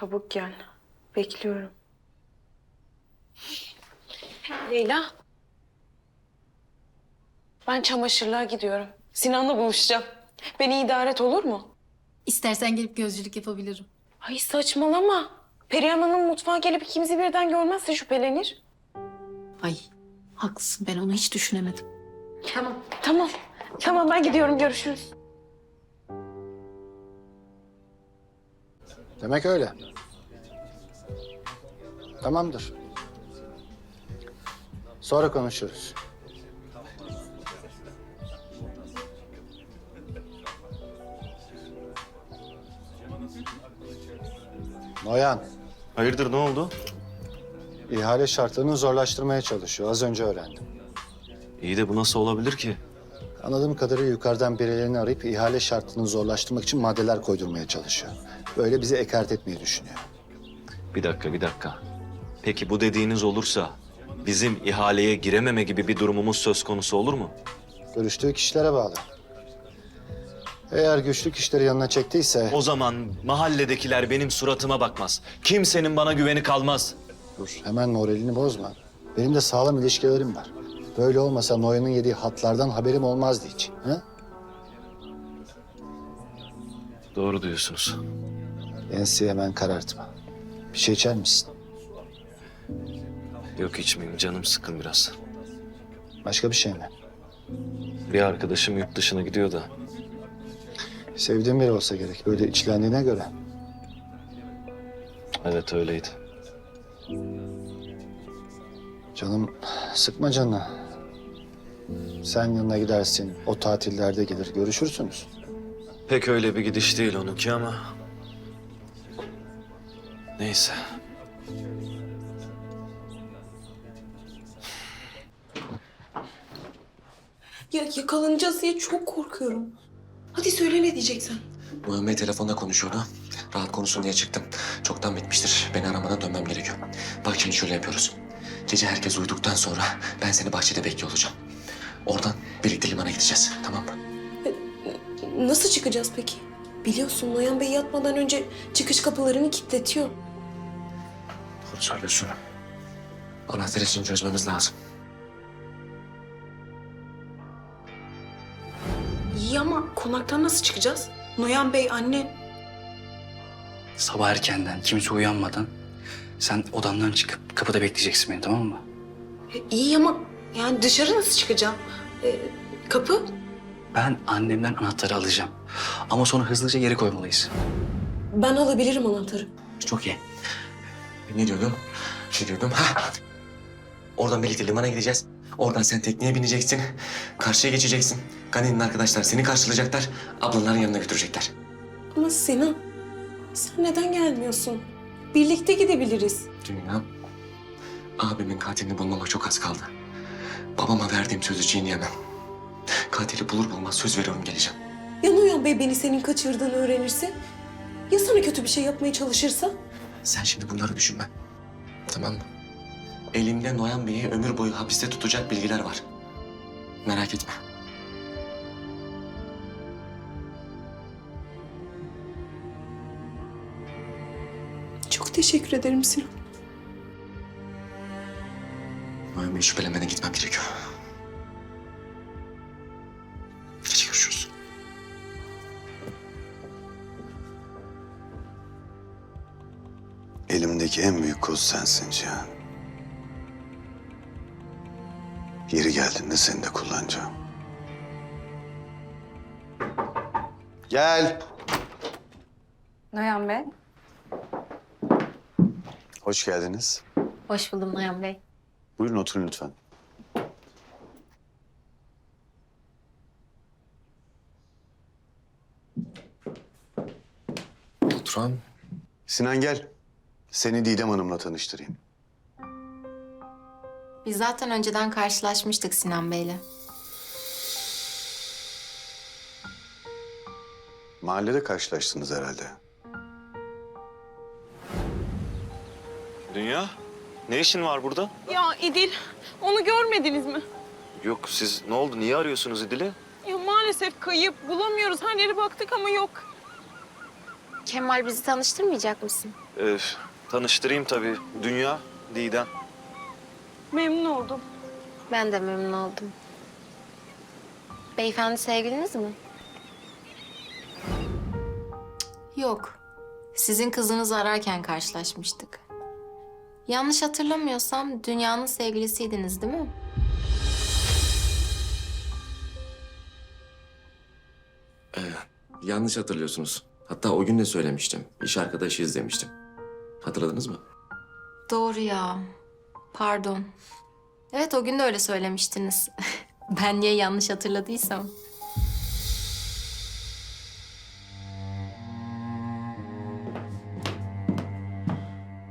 Çabuk gel. Bekliyorum. Leyla. Ben çamaşırlığa gidiyorum. Sinan'la buluşacağım. Beni idare et olur mu? İstersen gelip gözcülük yapabilirim. Ay saçmalama. Perihan Hanım mutfağa gelip ikimizi birden görmezse şüphelenir. Ay haklısın ben onu hiç düşünemedim. Tamam. Tamam. Tamam ben gidiyorum. Görüşürüz. Demek öyle. Tamamdır. Sonra konuşuruz. Noyan, Hayırdır ne oldu? ihale şartlarını zorlaştırmaya çalışıyor. Az önce öğrendim. İyi de bu nasıl olabilir ki? Anladığım kadarıyla yukarıdan birilerini arayıp ihale şartını zorlaştırmak için maddeler koydurmaya çalışıyor. Böyle bizi ekart etmeyi düşünüyor. Bir dakika bir dakika. Peki bu dediğiniz olursa bizim ihaleye girememe gibi bir durumumuz söz konusu olur mu? Görüştüğü kişilere bağlı. Eğer güçlü kişileri yanına çektiyse... O zaman mahalledekiler benim suratıma bakmaz. Kimsenin bana güveni kalmaz. Dur, hemen moralini bozma. Benim de sağlam ilişkilerim var. Böyle olmasa Noyan'ın yediği hatlardan haberim olmazdı hiç. Ha? Doğru diyorsunuz. Enseyi hemen karartma. Bir şey içer misin? Yok içmeyeyim canım sıkın biraz. Başka bir şey mi? Bir arkadaşım yurt dışına gidiyor da. Sevdiğin biri olsa gerek. Böyle içlendiğine göre. Evet öyleydi. Canım sıkma canını. Sen yanına gidersin. O tatillerde gelir. Görüşürsünüz. Pek öyle bir gidiş değil onunki ama. Neyse. Ya yakalanacağız diye çok korkuyorum. Hadi söyle ne diyeceksen. Muhammed telefonda konuşuyordu. Rahat konuşsun diye çıktım. Çoktan bitmiştir. Beni aramadan dönmem gerekiyor. Bak şimdi şöyle yapıyoruz. Gece herkes uyuduktan sonra ben seni bahçede bekliyor olacağım. Oradan birlikte limana gideceğiz. Tamam mı? Nasıl çıkacağız peki? Biliyorsun Noyan Bey yatmadan önce çıkış kapılarını kilitletiyor. Doğru söylüyorsun. Anahtar için çözmemiz lazım. İyi ama konaktan nasıl çıkacağız? Noyan Bey anne. Sabah erkenden, kimse uyanmadan sen odandan çıkıp kapıda bekleyeceksin beni tamam mı? E, İyi ama yani dışarı nasıl çıkacağım? E, kapı? Ben annemden anahtarı alacağım. Ama sonra hızlıca geri koymalıyız. Ben alabilirim anahtarı. Çok iyi. Ne diyordum? Ne diyordum? Ha! Oradan birlikte limana gideceğiz. Oradan sen tekneye bineceksin. Karşıya geçeceksin. Gani'nin arkadaşlar seni karşılayacaklar. Ablaların yanına götürecekler. Ama Sinan sen neden gelmiyorsun? Birlikte gidebiliriz. Dünya, abimin katilini bulmama çok az kaldı. Babama verdiğim sözü çiğneyemem. Katili bulur bulmaz söz veriyorum geleceğim. Ya Noyan Bey beni senin kaçırdığını öğrenirse? Ya sana kötü bir şey yapmaya çalışırsa? Sen şimdi bunları düşünme. Tamam mı? Elimde Noyan Bey'i ömür boyu hapiste tutacak bilgiler var. Merak etme. Çok teşekkür ederim Sinan. Noyan Bey'i şüphelenmeden gitmem gerekiyor. Elimdeki en büyük koz sensin Cihan. Yeri geldiğinde seni de kullanacağım. Gel. Noyan Bey. Hoş geldiniz. Hoş buldum Noyan Bey. Buyurun oturun lütfen. Oturan. Sinan gel. Seni Didem Hanım'la tanıştırayım. Biz zaten önceden karşılaşmıştık Sinan Bey'le. Mahallede karşılaştınız herhalde. Dünya, ne işin var burada? Ya İdil, onu görmediniz mi? Yok siz ne oldu? Niye arıyorsunuz İdil'i? Ya maalesef kayıp. Bulamıyoruz. Her yere baktık ama yok. Kemal bizi tanıştırmayacak mısın? Ee, tanıştırayım tabii. Dünya, Didem. Memnun oldum. Ben de memnun oldum. Beyefendi sevgiliniz mi? Yok. Sizin kızınızı ararken karşılaşmıştık. Yanlış hatırlamıyorsam dünyanın sevgilisiydiniz değil mi? Yanlış hatırlıyorsunuz. Hatta o gün de söylemiştim. İş arkadaşıyız demiştim. Hatırladınız mı? Doğru ya. Pardon. Evet o gün de öyle söylemiştiniz. ben niye yanlış hatırladıysam.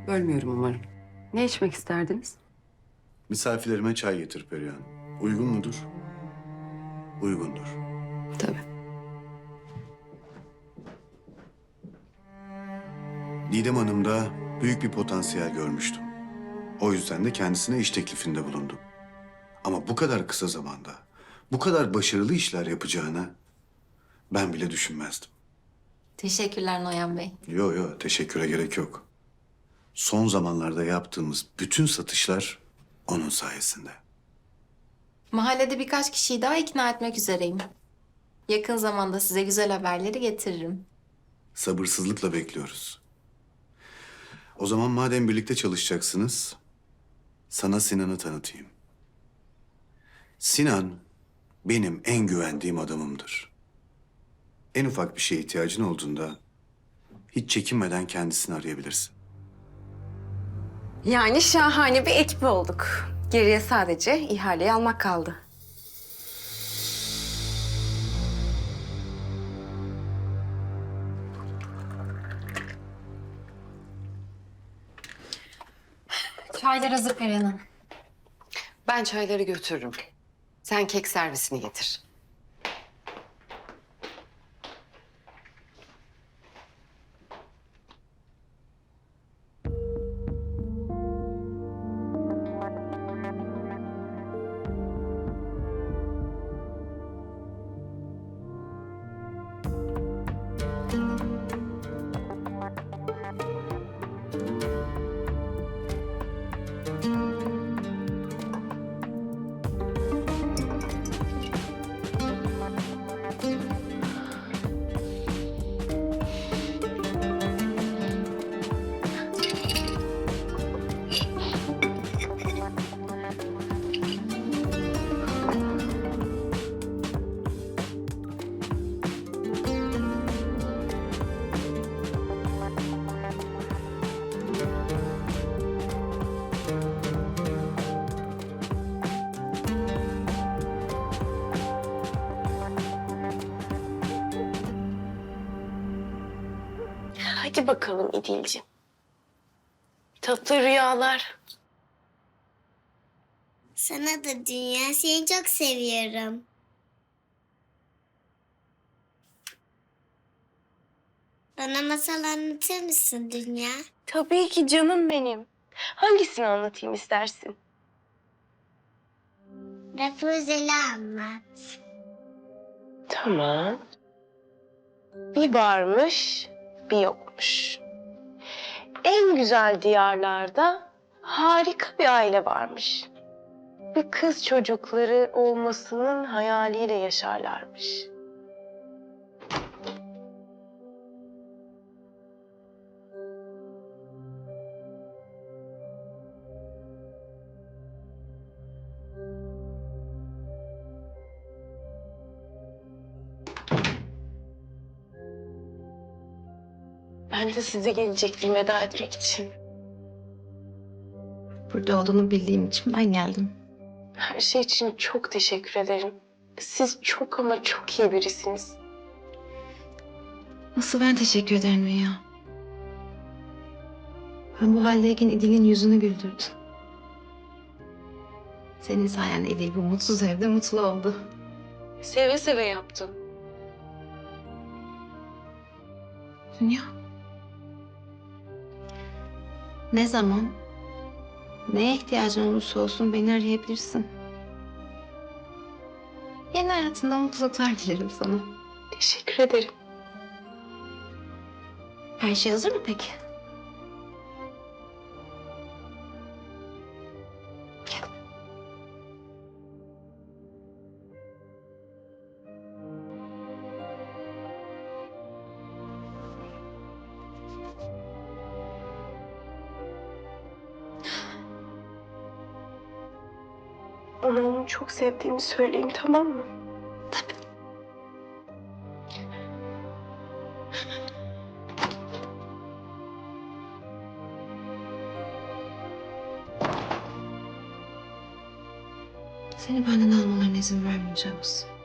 Bölmüyorum umarım. Ne içmek isterdiniz? Misafirlerime çay getir Perihan. Uygun mudur? Uygundur. Tabii. Didem Hanım'da büyük bir potansiyel görmüştüm. O yüzden de kendisine iş teklifinde bulundum. Ama bu kadar kısa zamanda, bu kadar başarılı işler yapacağını ben bile düşünmezdim. Teşekkürler Noyan Bey. Yo yo teşekküre gerek yok. Son zamanlarda yaptığımız bütün satışlar onun sayesinde. Mahallede birkaç kişiyi daha ikna etmek üzereyim. Yakın zamanda size güzel haberleri getiririm. Sabırsızlıkla bekliyoruz. O zaman madem birlikte çalışacaksınız, sana Sinan'ı tanıtayım. Sinan benim en güvendiğim adamımdır. En ufak bir şeye ihtiyacın olduğunda hiç çekinmeden kendisini arayabilirsin. Yani şahane bir ekip olduk. Geriye sadece ihaleyi almak kaldı. Çaylar hazır Perihan Hanım. Ben çayları götürürüm. Sen kek servisini getir. Hadi bakalım İdil'ciğim. Tatlı rüyalar. Sana da dünya seni çok seviyorum. Bana masal anlatır mısın dünya? Tabii ki canım benim. Hangisini anlatayım istersin? Rapunzel'i anlat. Tamam. Bir varmış, bir yokmuş. En güzel diyarlarda harika bir aile varmış. Bir kız çocukları olmasının hayaliyle yaşarlarmış. Ben de size gelecektim veda etmek için. Burada olduğunu bildiğim için ben geldim. Her şey için çok teşekkür ederim. Siz çok ama çok iyi birisiniz. Nasıl ben teşekkür ederim Dünya. Ben bu haldeyken İdil'in yüzünü güldürdün. Senin sayende İdil bu mutsuz evde mutlu oldu. Seve seve yaptım. Dünya. Ne zaman, neye ihtiyacın olursa olsun beni arayabilirsin. Yeni hayatında mutluluklar dilerim sana. Teşekkür ederim. Her şey hazır mı peki? Ona onu çok sevdiğimi söyleyeyim tamam mı? Seni benden almalarına izin vermeyeceğiz.